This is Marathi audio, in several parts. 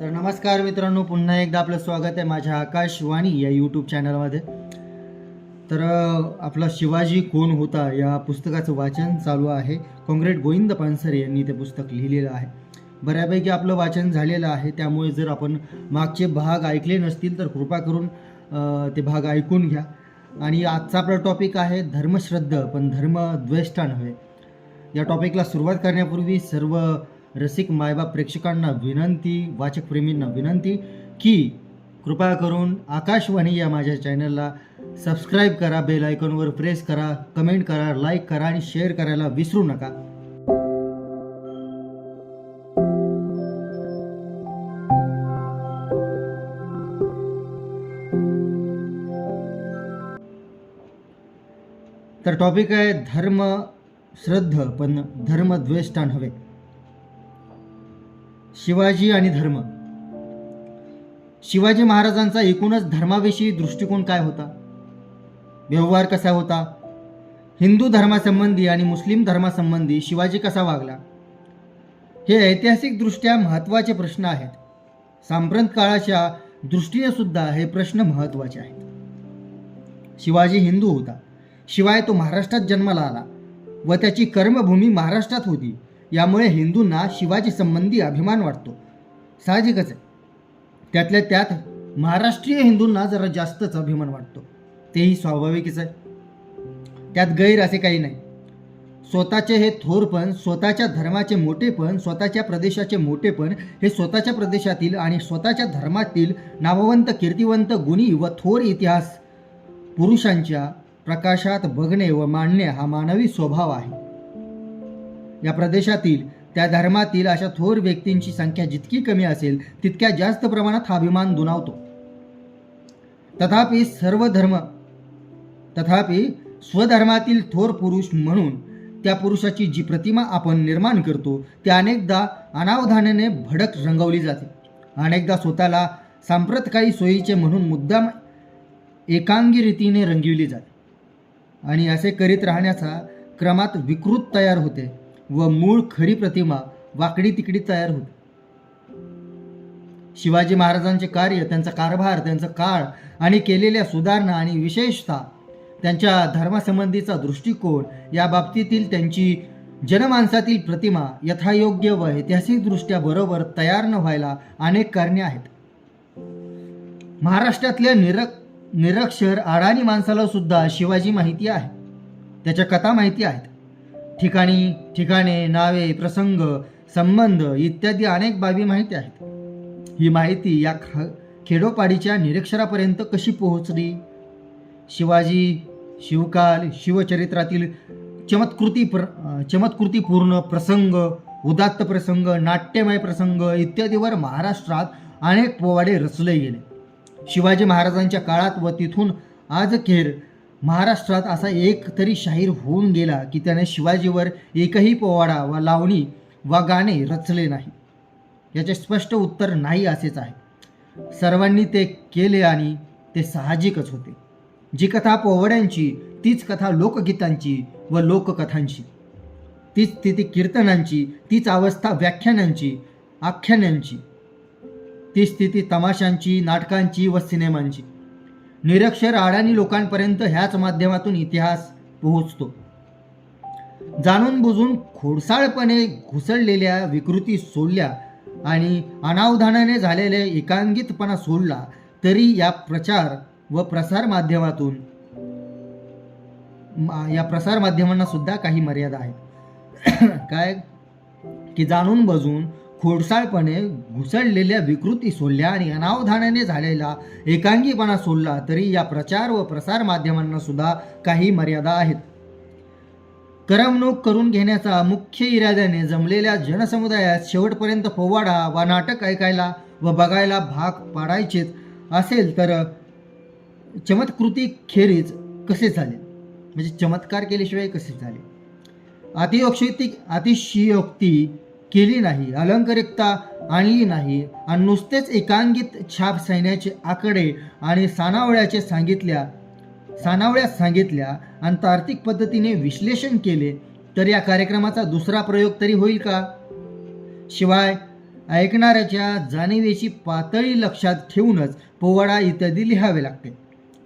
तर नमस्कार मित्रांनो पुन्हा एकदा आपलं स्वागत आहे माझ्या आकाशवाणी या यूट्यूब चॅनलमध्ये तर आपला शिवाजी कोण होता या पुस्तकाचं वाचन चालू आहे. कॉंग्रेड गोविंद पानसरे यांनी ते पुस्तक लिहिलेलं आहे. बऱ्यापैकी आपलं वाचन झालेलं आहे. त्यामुळे जर आपण मागचे भाग ऐकले नसतील तर कृपा करून ते भाग ऐकून घ्या. आणि आजचा आपला टॉपिक आहे धर्मश्रद्ध पण धर्मद्वेष्टा नव्हे. या टॉपिकला सुरुवात करण्यापूर्वी सर्व रसिक मायबाप प्रेक्षकांना विनंती वाचक प्रेमींना विनंती की कृपया करून आकाशवाणी या माझ्या चॅनलला सबस्क्राईब करा बेल आयकॉनवर प्रेस करा कमेंट करा लाईक करा आणि शेअर करायला विसरू नका. तर टॉपिक आहे धर्म श्रद्ध पण धर्मद्वेष्टा नव्हे शिवाजी आणि धर्म. शिवाजी महाराजांचा एकूणच धर्माविषयी दृष्टिकोन काय होता? व्यवहार कसा होता? हिंदू धर्मासंबंधी आणि मुस्लिम धर्मासंबंधी शिवाजी कसा वागला? हे ऐतिहासिकदृष्ट्या महत्त्वाचे प्रश्न आहेत. सांप्रत काळाच्या दृष्टीने सुद्धा हे प्रश्न महत्त्वाचे आहेत. शिवाजी हिंदू होता. शिवाय तो महाराष्ट्रात जन्माला आला व त्याची कर्मभूमी महाराष्ट्रात होती. यामुळे हिंदूंना शिवाजी संबंधी अभिमान वाटतो. साहजिकच आहे. त्यातल्या त्यात महाराष्ट्रीय हिंदूंना जरा जास्तच अभिमान वाटतो. तेही स्वाभाविकच आहे. त्यात गैर असे काही नाही. स्वतःचे हे थोरपण स्वतःच्या धर्माचे मोठेपण स्वतःच्या प्रदेशाचे मोठेपण हे स्वतःच्या प्रदेशातील आणि स्वतःच्या धर्मातील नामवंत कीर्तिवंत गुणी व थोर इतिहास पुरुषांच्या प्रकाशात बघणे व मांडणे हा मानवी स्वभाव आहे. या प्रदेशातील त्या धर्मातील अशा थोर व्यक्तींची संख्या जितकी कमी असेल तितक्या जास्त प्रमाणात हा अभिमान दुणावतो. तथापि सर्व धर्म तथापि स्वधर्मातील थोर पुरुष म्हणून त्या पुरुषाची जी प्रतिमा आपण निर्माण करतो ती अनेकदा अनावधानाने भडक रंगवली जाते. अनेकदा स्वतःला सांप्रतकाळी सोयीचे म्हणून मुद्दाम एकांगी रीतीने रंगविली जाते. आणि असे करीत राहण्याचा क्रमात विकृत तयार होते. व मूळ खरी प्रतिमा वाकडी तिकडी तयार होते. शिवाजी महाराजांचे कार्य त्यांचा कारभार त्यांचा काळ आणि केलेल्या सुधारणा आणि विशेषतः त्यांच्या धर्मासंबंधीचा दृष्टिकोन या बाबतीतील त्यांची जनमानसातील प्रतिमा यथायोग्य व ऐतिहासिकदृष्ट्या बरोबर तयार न व्हायला अनेक कारणे आहेत. महाराष्ट्रातल्या निरक निरक्षर अडाणी माणसाला सुद्धा शिवाजी माहिती आहे. त्याच्या कथा माहिती आहेत. ठिकाणी ठिकाणे नावे प्रसंग संबंध इत्यादी अनेक बाबी माहिती आहेत. ही माहिती या ख खेडोपाडीच्या निरक्षरापर्यंत कशी पोहोचली? शिवाजी शिवकाल शिवचरित्रातील चमत्कृती प्र चमत्कृतीपूर्ण प्रसंग उदात्त प्रसंग नाट्यमय प्रसंग इत्यादीवर महाराष्ट्रात अनेक पोवाडे रचले गेले. शिवाजी महाराजांच्या काळात व तिथून आजखेर महाराष्ट्रात असा एक तरी शाहीर होऊन गेला की त्याने शिवाजीवर एकही पोवाडा वा लावणी वा गाणे रचले नाही. याचे स्पष्ट उत्तर नाही असेच आहे. सर्वांनी ते केले आणि ते साहजिकच होते. जी कथा पोवाड्यांची तीच कथा लोकगीतांची व लोककथांची. तीच स्थिती कीर्तनांची तीच अवस्था व्याख्यानांची आख्यानांची. ती स्थिती तमाशांची नाटकांची व सिनेमांची. निरक्षर आडाणी लोकांपर्यंत ह्याच माध्यमातून इतिहास पोहोचतो. जाणून बुजून खोडसाळपणे घुसळलेल्या विकृती सोडल्या आणि अनावधानाने झालेल्या एकांगितपणा सोडला तरी या प्रचार व प्रसार माध्यमातून या प्रसार माध्यमांना सुद्धा काही मर्यादा आहेत. काय? की जाणून बजून खोडसाळपणे घुसळलेल्या विकृती सोडल्या आणि अनावधानाने झालेला एकांगीपणा सोडला तरी या प्रचार व प्रसार माध्यमांना सुद्धा काही मर्यादा आहेत. करमणूक करून घेण्याचा मुख्य इराद्याने जमलेल्या जनसमुदायात शेवटपर्यंत पोवाडा वा नाटक ऐकायला व बघायला भाग पाडायचेच असेल तर चमत्कृती खेरीज कसे झाले? म्हणजे चमत्कार केल्याशिवाय कसे झाले? अतियोक्ती अतिशयोक्ती केली नाही अलंकारिकता आणली नाही आणि नुसतेच एकांगित छाप सैन्याचे आकडे आणि सानावळ्याचे सांगितल्या सानावळ्यात सांगितल्या आणि तार्किक पद्धतीने विश्लेषण केले तर या कार्यक्रमाचा दुसरा प्रयोग तरी होईल का? शिवाय ऐकणाऱ्याच्या जाणीवेची पातळी लक्षात ठेवूनच पोवाडा इत्यादी लिहावे लागते.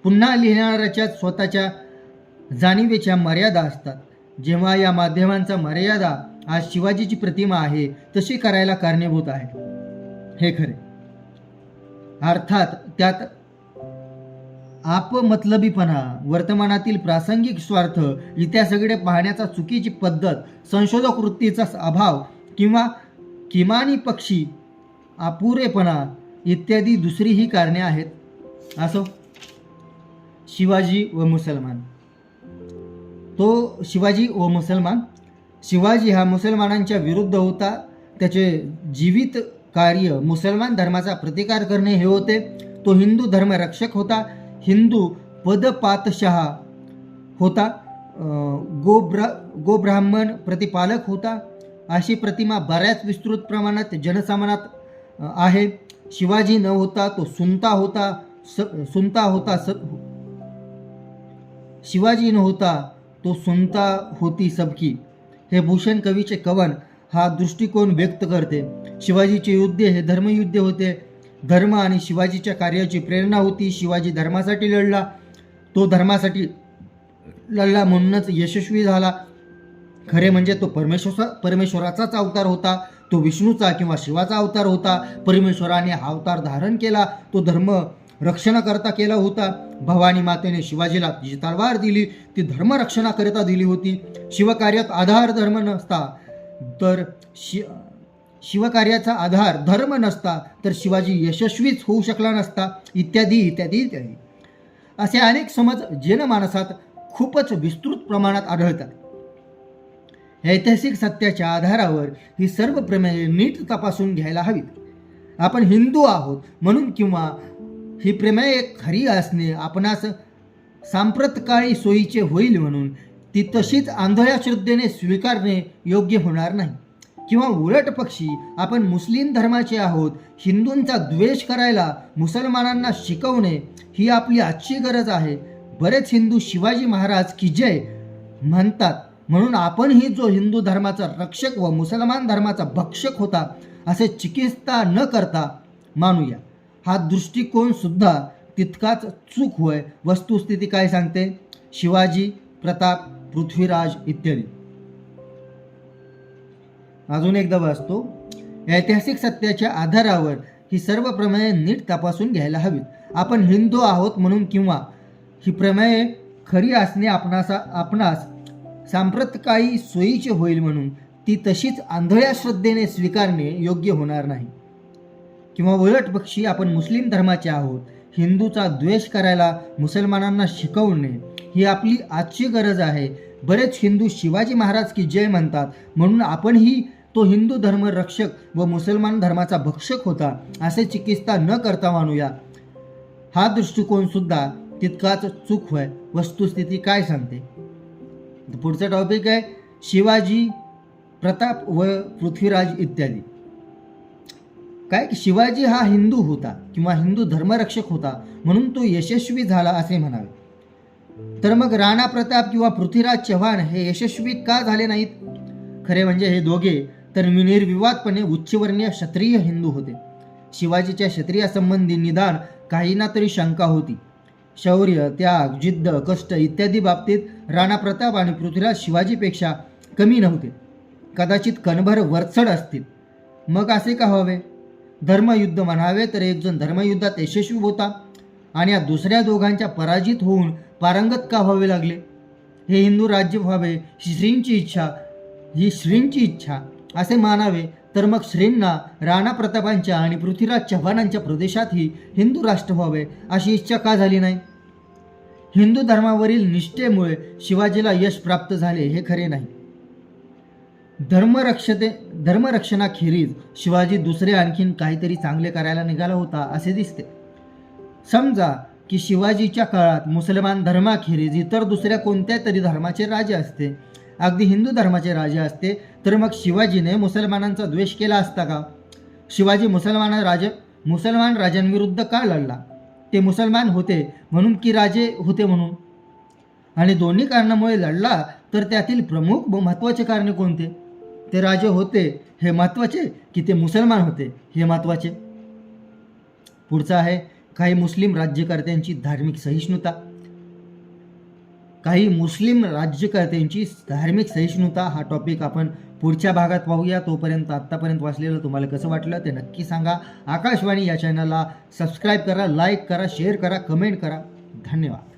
पुन्हा लिहिणाऱ्याच्या स्वतःच्या जाणीवेच्या मर्यादा असतात. जेव्हा या माध्यमांचा मर्यादा आज शिवाजीची प्रतिमा आहे तशी करायला कारणीभूत आहे. हे खरे. अर्थात त्यात आपमतलबीपणा वर्तमानातील प्रासंगिक स्वार्थ इत्यासकडे पाहण्याचा चुकीची पद्धत संशोधक वृत्तीचा अभाव किंवा किमानी पक्षी अपुरेपणा इत्यादी दुसरी ही कारणे आहेत. असो. शिवाजी व मुसलमान. तो शिवाजी व मुसलमान शिवाजी हा मुसलमानांच्या विरुद्ध होता. त्याचे जीवित कार्य मुसलमान धर्माचा प्रतिकार करणे हे होते. तो हिंदू धर्मरक्षक होता. हिंदू पदपातशहा होता. गोब्र गोब्रा गोब्राह्मण प्रतिपालक होता. अशी प्रतिमा बऱ्याच विस्तृत प्रमाणात जनसामानात आहे. शिवाजी न होता तो सुनता होता. स सुनता होता स शिवाजी न होता तो सुनता होती सबकी. हे भूषण कवीचे कवन हा दृष्टिकोन व्यक्त करते. शिवाजीचे युद्ध हे धर्मयुद्ध होते. धर्म आणि शिवाजीच्या कार्याची प्रेरणा होती. शिवाजी धर्मासाठी लढला. तो धर्मासाठी लढला म्हणूनच यशस्वी झाला. खरे म्हणजे तो परमेश्वर परमेश्वराचाच अवतार होता. तो विष्णूचा किंवा शिवाचा अवतार होता. परमेश्वराने हा अवतार धारण केला. तो धर्म रक्षणाकरता केला होता. भवानी मातेने शिवाजीला जी तलवार दिली ती धर्मरक्षणाकरिता दिली होती. शिवकार्यात आधार धर्म नसता तर शि शिवकार्याचा आधार धर्म नसता तर शिवाजी यशस्वीच होऊ शकला नसता. इत्यादी इत्यादी इत्यादी. असे अनेक समज जनमानसात खूपच विस्तृत प्रमाणात आढळतात. ऐतिहासिक सत्याच्या आधारावर ही सर्व प्रमेये नीट तपासून घ्यायला हवीत. आपण हिंदू आहोत म्हणून किंवा ही प्रमेय खरी असणे आपणास सांप्रतकाळी सोयीचे होईल म्हणून ती तशीच आंधळ्या श्रद्धेने स्वीकारणे योग्य होणार नाही. किंवा उलट पक्षी आपण मुस्लिम धर्माचे आहोत हिंदूंचा द्वेष करायला मुसलमानांना शिकवणे ही आपली आजची गरज आहे. बरेच हिंदू शिवाजी महाराज की जय म्हणतात म्हणून आपणही जो हिंदू धर्माचा रक्षक व मुसलमान धर्माचा भक्षक होता असे चिकित्सा न करता मानूया. हा दृष्टिकोन सुद्धा तितकाच चूक होय वस्तुस्थिती काय सांगते? शिवाजी प्रताप पृथ्वीराज इत्यादी. अजून एकदा वाचतो. ऐतिहासिक सत्याच्या आधारावर ही सर्व प्रमेये नीट तपासून घ्यायला हवीत. आपण हिंदू आहोत म्हणून किंवा ही प्रमेये खरी असणे आपणासा आपणास सांप्रतकाळी सोयीचे होईल म्हणून ती तशीच आंधळ्या श्रद्धेने स्वीकारणे योग्य होणार नाही. किंवा उलट पक्षी आपण मुस्लिम धर्माचे आहोत हिंदूचा द्वेष करायला मुसलमानांना शिकवणे ही आपली आजची गरज आहे. बरेच हिंदू शिवाजी महाराज की जय म्हणतात म्हणून आपणही तो हिंदू धर्म रक्षक व मुसलमान धर्माचा भक्षक होता असे चिकित्सा न करता मानूया. हा दृष्टिकोन सुद्धा तितकाच चूक होय. वस्तुस्थिती काय सांगते? पुढचा टॉपिक आहे शिवाजी प्रताप व पृथ्वीराज इत्यादी. काय की शिवाजी हा हिंदू होता किंवा हिंदू धर्मरक्षक होता म्हणून तो यशस्वी झाला असे म्हणावे. तर मग राणा प्रताप किंवा पृथ्वीराज चव्हाण हे यशस्वी का झाले नाहीत? खरे म्हणजे हे दोघे तर निर्विवादपणे उच्चवर्णीय क्षत्रिय हिंदू होते. शिवाजीच्या क्षत्रियासंबंधी निदान काही ना तरी शंका होती. शौर्य त्याग जिद्द कष्ट इत्यादी बाबतीत राणा प्रताप आणि पृथ्वीराज शिवाजीपेक्षा कमी नव्हते. कदाचित कणभर वरचढ असतील. मग असे का हवे धर्मयुद्ध म्हणावे तर एकजण धर्मयुद्धात यशस्वी होता आणि या दुसऱ्या दोघांच्या पराजित होऊन पारंगत का व्हावे लागले? हे हिंदू राज्य व्हावे ही श्रींची इच्छा ही श्रींची इच्छा असे मानावे तर मग श्रींना राणा प्रतापांच्या आणि पृथ्वीराज चव्हाणांच्या प्रदेशातही हिंदू राष्ट्र व्हावे अशी इच्छा का झाली नाही? हिंदू धर्मावरील निष्ठेमुळे शिवाजीला यश प्राप्त झाले हे खरे नाही. धर्मरक्षते धर्मरक्षणाखेरीज शिवाजी दुसरे आणखीन काहीतरी चांगले करायला निघाला होता असे दिसते. समजा की शिवाजीच्या काळात मुसलमान धर्माखेरीज इतर दुसऱ्या कोणत्या तरी धर्माचे राजे असते अगदी हिंदू धर्माचे राजे असते तर मग शिवाजीने मुसलमानांचा द्वेष केला असता का? शिवाजी मुसलमान राजे मुसलमान राजांविरुद्ध का लढला? ते मुसलमान होते म्हणून की राजे होते म्हणून? आणि दोन्ही कारणामुळे लढला तर त्यातील प्रमुख महत्त्वाचे कारणे कोणते? ते राजे होते हे महत्त्वाचे की ते मुसलमान होते हे महत्त्वाचे पुढचं आहे काही मुस्लिम राज्यकर्त्यांची धार्मिक सहिष्णुता. काही मुस्लिम राज्यकर्त्यांची धार्मिक सहिष्णुता हा टॉपिक आपण पुढच्या भागात पाहूया. तोपर्यंत आत्तापर्यंत वाचलेलं तुम्हाला कसं वाटलं ते नक्की सांगा. आकाशवाणी या चॅनलला सबस्क्राईब करा लाईक करा शेअर करा कमेंट करा. धन्यवाद.